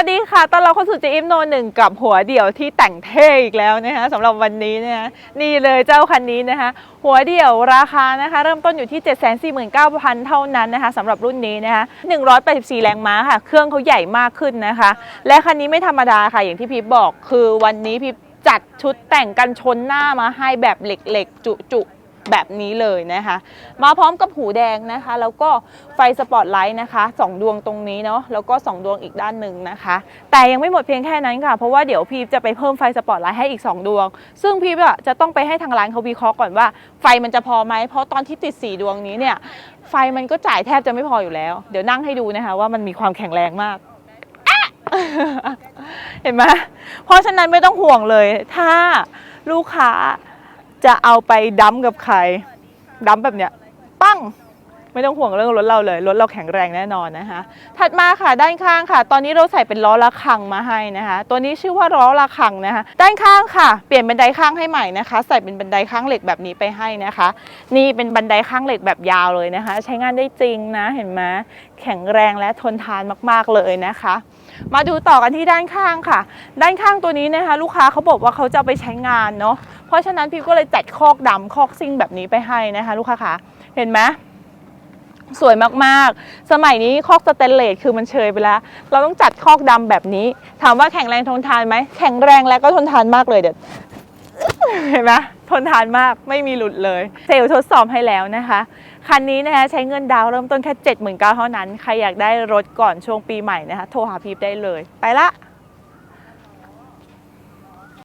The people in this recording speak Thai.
วัสดีค่ะ ตอนเราเข้าสู่เจอิมโนหนึ่งกับหัวเดี่ยวที่แต่งเท่อีกแล้วนะคะสำหรับวันนี้นะคะนี่เลยเจ้าคันนี้นะคะ หัวเดี่ยวราคานะคะ เริ่มต้นอยู่ที่ 749,000 เท่านั้นนะคะสำหรับรุ่นนี้นะคะ184 แรงม้าค่ะ เครื่องเขาใหญ่มากขึ้นนะคะ และคันนี้ไม่ธรรมดาค่ะ อย่างที่พีบบอกคือวันนี้พีบจัดชุดแต่งกันชนหน้ามาให้แบบเหล็กๆ จุๆ แบบนี้เลยนะคะ มาพร้อมกับหูแดงนะคะ แล้วก็ไฟสปอตไลท์นะคะสองดวงตรงนี้เนาะแล้วก็ 2 ดวงอีกด้านหนึ่งนะคะ แต่ยังไม่หมดเพียงแค่นั้นค่ะ เพราะว่าเดี๋ยวพีจะไปเพิ่มไฟสปอตไลท์ให้อีก 2 ดวง ซึ่งพีอะจะต้องไปให้ทางร้านเขาวิเคราะห์ก่อนว่าไฟมันจะพอไหมเพราะตอนที่ติด 4 ดวงนี้เนี่ยไฟมันก็จ่ายแทบจะไม่พออยู่แล้ว เดี๋ยวนั่งให้ดูนะคะว่ามันมีความแข็งแรงมาก เห็นไหมเพราะฉะนั้นไม่ต้องห่วงเลย ถ้าลูกค้า จะเอาไปดัมกับใครดัมแบบเนี้ยปั้งไม่ต้องห่วงเรื่องรถเราเลย รถเราแข็งแรงแน่นอนนะคะ ถัดมาค่ะด้านข้างค่ะ ตอนนี้เราใส่เป็นล้อระฆังมาให้นะคะ ตัวนี้ชื่อว่าล้อระฆังนะคะ ด้านข้างค่ะ เปลี่ยนบันไดข้างให้ใหม่นะคะ ใส่เป็นบันไดข้างเหล็กแบบนี้ไปให้นะคะ นี่เป็นบันไดข้างเหล็กแบบยาวเลยนะคะ ใช้งานได้จริงนะเห็นไหมแข็งแรงและทนทานมากๆเลยนะคะ มาดูต่อกันที่ด้านข้างค่ะ ด้านข้างตัวนี้นะคะ ลูกค้าเขาบอกว่าเขาจะไปใช้งานเนาะเพราะฉะนั้นพี่ก็เลยจัดคอกดำคอกซิ่งแบบนี้ไปให้นะคะ ลูกค้าคะเห็นไหมสวยมากๆ สมัยนี้คอกสเตนเลสคือมันเชยไปแล้ว เราต้องจัดคอกดำแบบนี้ ถามว่าแข็งแรงทนทานไหม แข็งแรงและก็ทนทานมากเลยเด็ด เห็นไหมทนทานมากไม่มีหลุดเลย เซลทดสอบให้แล้วนะคะ คันนี้นะคะใช้เงินดาวน์เริ่มต้นแค่ 79,000เท่านั้น ใครอยากได้รถก่อนช่วงปีใหม่นะคะ โทรหาพีฟได้เลย ไปละ